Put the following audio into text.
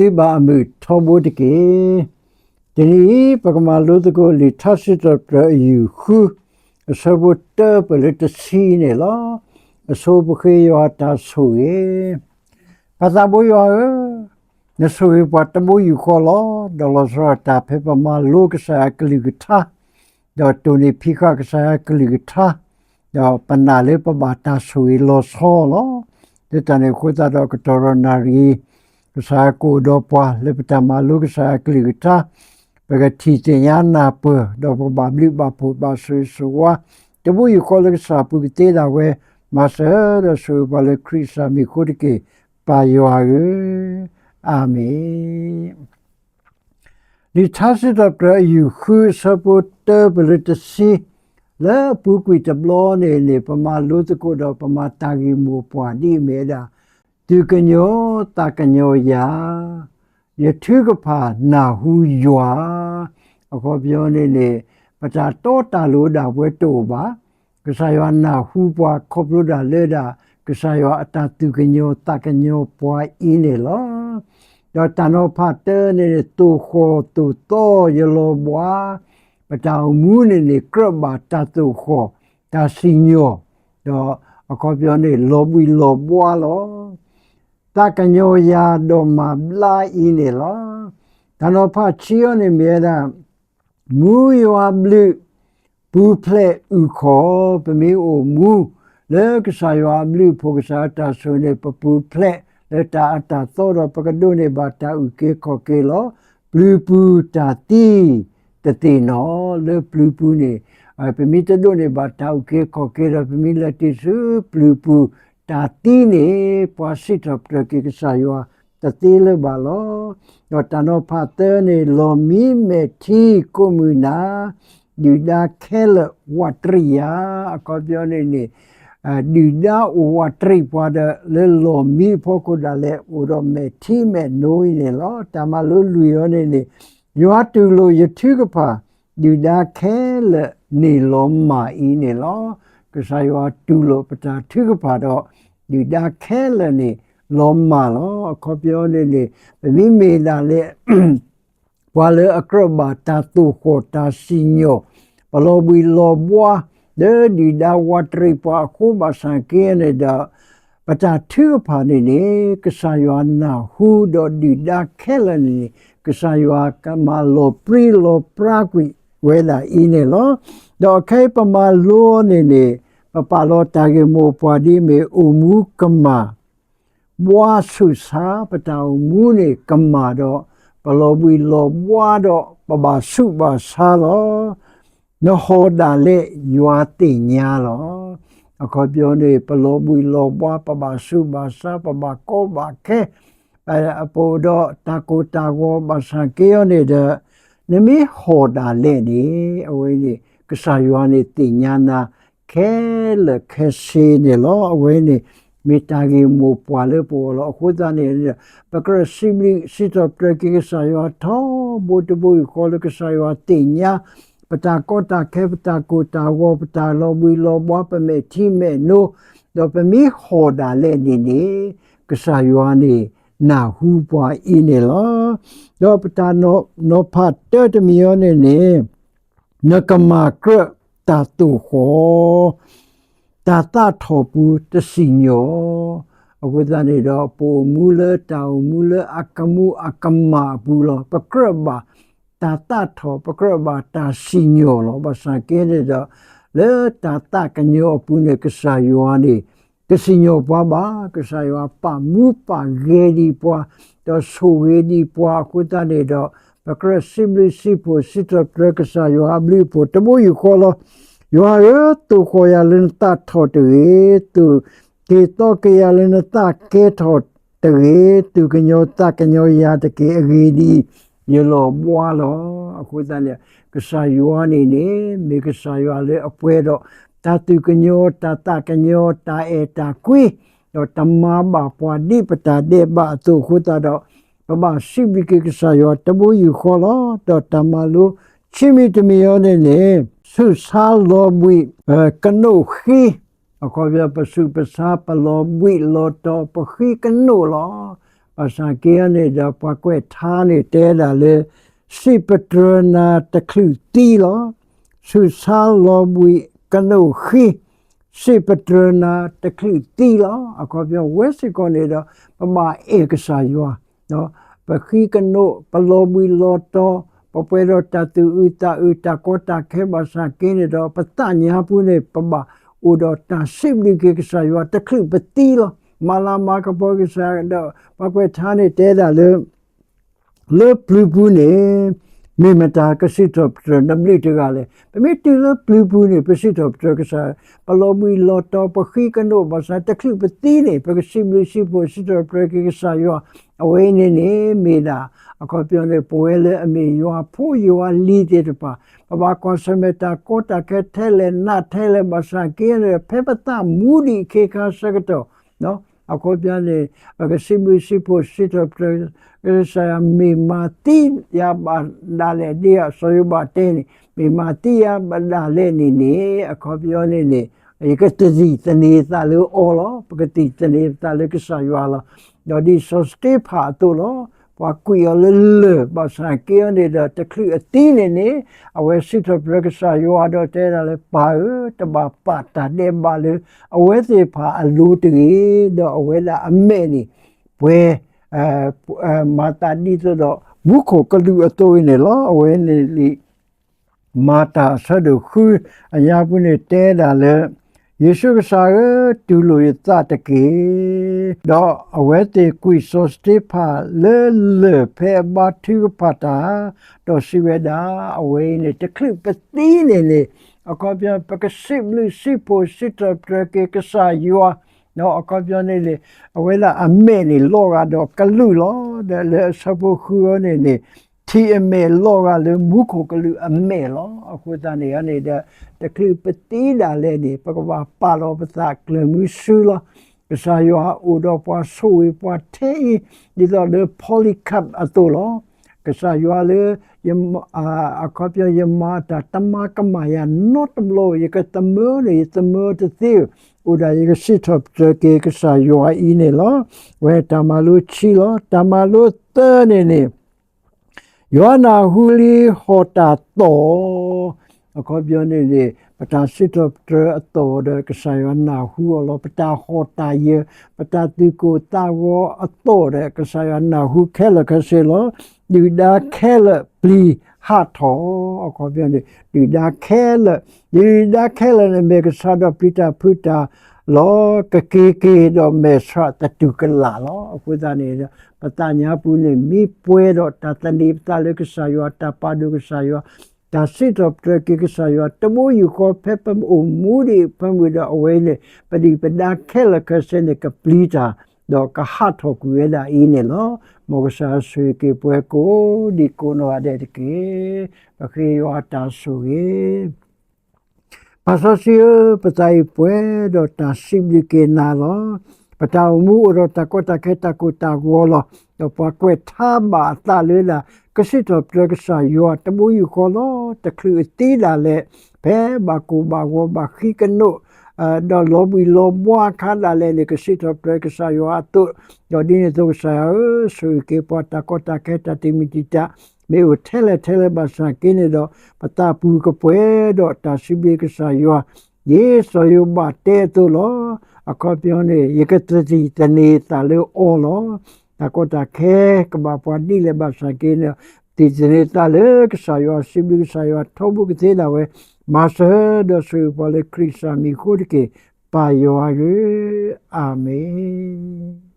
မောတိဘာအမှုထောဘုတကေဒီနေ့ပကမာလို့တကိုလီထတ်စစ်တော့ပြယူခုအစဘတ်တပလက်တစီနေလားအဆိုဘခေယောတာဆိုရေပသာဘယောနဆိုရပတ်တဘယူခေါ်လို့ဒေါ်လာစရတာဖေပမာလုကစားကလီဂတာဒေါ်တူနီဖိခကစားကလီဂတာဒေါ်ပနာလေပဘာတာဆိုရလောဆောလို့ဒီတနေ့ခွတာတော့ကတော်ရနာရီ sa ko do pa le pata ma lu sa kli ta pa ga ti te ya na pa do pa ba bli ba pu ba su su wa te bu yu ko le sa pu te da we ma sa da su ba le kri sa mi ko de ke pa yo ha ge amen li ta se da pra yu khu sa pu te ba le te si လဲပူကွီတဘလောနေနေပမာလို့တကိုတော့ပမာတာဂီမူပွားဒီမဲတာ ဒီကညောတာကညောယာယထုကဖာနာဟုယွာအခေါ်ပြောနေနေပတာတောတာလို့တာဘွဲတော့ပါကစားယောနာဟုပွားခေါပလို့တာလဲတာကစားယောအတာသူကညောတာကညောပွားအင်းနေလောတော့တနောဖတ်တဲ့နေတူခေါ်တူတော့ရလောဘွားပတောင်မူးနေနေကရဘာတတုခေါ်တာစီညောတော့အခေါ်ပြောနေလောဘီလောဘွားလော တာကညောယာတော့မလာအင်းနေလောတနောဖတ်ချီယနေမြေတာမူယောဘလူဘူးဖလက်ဥခေါ်ပမေအိုမူလေကစားယောဘလူဖိုကစားတာဆိုနေပပူဖလက်လေတာအတာသောတော့ပကဒုနေဘာတာဥကေခေါ်ကေလောဘလူပူတာတီတတိနော်လေပလူပူနေအပမီတဒုနေဘာတာဥကေခေါ်ကေရပမီလက်တိစုပလူပူ တာတီနေပွာစစ်တော့ပရကေကစားယောတတိလေဘာလောတော့တနောဖတ်တဲ့နေလောမီမေတီကိုမူနာဒီဒါခဲလဝတ်ရိယာအကောပြောနေနေဒီဒါဝတ်ရိပွားတဲ့လေလောမီဖို့ကိုဒါလေဥရောမေတီမေနိုးနေလောတမလို့လူရောနေနေယောတူလို့ယထုကပါဒီဒါခဲလနေလောမာအင်းနေလော ကစားယောတူလို့ပတာထုကပါတော့ဒီဒါခဲလနေလောမာလောအခေါ်ပြောနေနေမိမေလာလေဘွာလေအကရဘာတာတူခေါ်တာစီညိုဘလောဘီလောဘွာဒေဒီဒါဝတ်ရိပွားခုဘာဆန်ကဲနေတာပတာထုဖာနေနေကစားယောနာဟူဒိုဒီဒါခဲလနေကစားယောကမလောပရီလောပရာကွီ ဝဲလာအင်းနေလောဒေါ်ခဲပမာလောနေနေပပလောတာဂေမိုပွားဒီမေအူမူကမာဘွာဆုစာပတောင်မူနေကမာတော့ဘလောဘီလောဘွာတော့ပပဆုပါစာတော့နဟောဒါလေယွာတင်ညာလောအခုပြောနေပလောဘီလောဘွာပပဆုပါစာပပကောပါခဲအပေါ်တော့တာကိုတာကိုဘာသာကေရနေတဲ့ နမီဟောဒါလေနေအဝေးနေကစားယွာနေတင်ညာနာခဲလခဲရှိနေလောအဝေးနေမေတ္တာကြီးမူပွာလေပေါ်လောအခုသားနေပကရစီမီစီတော့ပရကိကစားယွာထောဘုတ်ဘုခေါ်လကစားယွာတင်ညာပတာကောတာခဲပတာကိုတာဝပတာလောဘီလောဘပမေတိမေနိုတော့ပမီဟောဒါလေနေနေကစားယွာနေ နာဟူပွားအင်းနေလောတော့ပတာနောနောဖတ်တတမီယောနေနေနကမကရတာတူခောတာတာထောပူတစီညောအခုတနေတော့ပိုမူလတောင်မူလအကမှုအကမဘူးလောပကရဘာတာတာထောပကရဘာတာစီညောလောဘာစကဲတဲ့တော့လေတာတာကညောပူနေကစားယောနေ ကစီညောပွားပါကစားယောပါမူပါဂေဒီပွားတော့ဆိုဝေဒီပွားခုတနေတော့ပကရစိဘလစီပိုစစ်တပကစားယောအဘလီပိုတမိုးယူခေါ်လို့ယောရတူခေါ်ရလင်တတ်ထော်တေတူကေတော့ကေရလင်တတ်ကေထော်တေတူကညောတကညောရတကေအဂေဒီရလောဘွားလောအခုတည်းကစားယောအနေနဲ့မေကစားယောလေအပွဲတော့ တာတုကညောတာတကညောတာအေတာကွေတော့တမဘာပွားဒီပတာဒေဘာသူခုတာတော့ပပရှိဘိကေကစားယောတဘူယူခေါ်လို့တော့တမလူချီမီတမီယောနဲ့လေဆုဆာလောဘွိကနုခီအခေါ်ပြပစုပစာပလောဘွိလောတော့ပခီကနုလောပအစကေနေတော့ပကွက်ထားနေတဲတာလေစိပတရနာတခုတီလောဆူဆာလောဘွေ ကနုခိစိပတရနာတခုတီလောအခေါ်ပြောဝက်စစ်ကောနေတော့ပမာဧကစာယောနော်ပခိကနုပလောဘွေလောတောပပွဲတော့တတူဥတာဥတာကောတာခဲမစာကင်းနေတော့ပတညာပုနေပမာဥဒတာစိပလိကေကစာယောတခုပတီလောမာလာမာကပေါ်ကစားတော့ပကွက်ထားနေတဲတာလေလေပလူပူနေ မိမတာကစစ်တော့နမလိတကလည်းပမိတီလေပလူပူနေပစစ်တော့ကစားပလောမီလောတော့ပခိကနိုမစားတခုပတိနေပကစီမလရှိဖို့စစ်တော့ပရကစားရောအဝေးနေနေမိတာအခုပြောနေပွဲလေအမေရောဖို့ရောလီတဲ့တပါပပကွန်ဆမတာကိုတာကဲထဲလေနတ်ထဲလေမစားကင်းရဖေပတာမူဒီခေခါစကတော့နော် အခုပြန်လေကစီမရှိဖို့စစ်တော့ပရကစားမေမာတီရပါဒါလေဒီအဆိုရပါတဲ့မေမာတီရ ပါဒါလေနေနေအခုပြောနေနေ je kunt het niet, en niet alle oorlog, je kunt het niet alle kesayuala. Nou, die zo stip had toen, hoor. Waar kun je lullen, maar zijn keer niet dat de klu het tien in, nee. En we zitten op de kesayuala, dat er alle paar, te ba pata, de balu. En we zitten pa alutri, dat we la ameni. We, eh, mata di to do, buko kalu ato ini lo, we ni, မာတာဆဒုခုအရာပုနေတဲတာလေ ယေရှုကစားတူလို့ရတတကေတော့အဝဲတေကွီဆိုစတေဖာလေလေဖေဘာတူပတာတော့ရှိဝဒအဝဲနေတခလပတိနေလေအကောပြပကစိဘလူစီပိုစစ်တပရကေကစားယောနော်အကောပြနေလေအဝဲလာအမဲနေလောကတော့ကလူလောတဲ့လေဆပ်ဖို့ခူနေနေ တီအမေလောကလေမုခုကလူအမေလောအခုတန်နေရနေတဲ့တကလူပတိလာလေဒီပကဘာပါလောပသကလမှုဆူလောကစားယောဥဒပွားဆိုဝပွားတေဒီလောလေပိုလီကပ်အတူလောကစားယောလေယမအကောပြယမတာတမကမယ not blow ယကတမောလေတမောတသေးဥဒါယကစစ်တော့ကေကစားယောအင်းလေလောဝဲတမလူချီလောတမလူတဲနေနေ ယောနာဟူလီဟောတာတောအခုပြောနေလေပတာစစ်တော့တအတော်တဲ့ကဆယနာဟူလောပတာဟောတာယေပတာတိကိုတာဝအတော်တဲ့ကဆယနာဟူခဲလကဆေလောဒီဒါခဲလပလီဟာထောအခုပြောနေဒီဒါခဲလဒီဒါခဲလနဲ့မေကဆာဒပိတာဖူတာ လောကကေကေတော့မေဆာတတုကလာလောအခုဒါနေပတညာပူနေမိပွဲတော့တတနိပတလကဆာယောတပါဒုကဆာယောဒါစစ်တော့တကေကဆာယောတမိုးယူခေါ်ဖက်ပမူမူဒီဖမ်ဝဒအဝဲနေပဒီပဒါခဲလကစနေကပလီတာတော့ကဟတ်ထောကူရလာအင်းနေလို့မောကဆာဆွေကေပွဲကိုဒီကိုနောအတဲ့ကေပခေယောတာဆူ ရေပါစစီပတိုင်ပွဲတော့တာစိဘလကေနာလောပတောင်မှုတော့တကောတခဲတကုတာဝောလောတော့ပွားကွက်ထားပါတာလေလာကရှိတော့ပြကစားယောတမူယူခေါ်လို့တခလူတီလာလေဘဲဘာကူဘာဝဘာခိကနိုတော့လောဘီလောဘွားခါလာလေကရှိတော့ပြကစားယော အတုတော့ဒီနေတော့ဆာဆွေကေပေါ်တကောတခဲတတိမီတီတာမေကိုထဲလေထဲလေပါစာကင်းနေတော့ပတာပူကပွဲတော့တာရှိဘေကစားယောယေဆိုယဘတဲတူလောအခုပြောနေရကတတိတနေတာလေအော်လောတကောတခဲကဘာပွားဒီလေဘာစကေနဒီဇနေတာလေကဆာယောစီဘီဆာယောထောဘုကသေးလာဝဲမာဆာဒဆွေပေါ်လေခရစ်စာမီခုဒကေပါယောရေအာမင်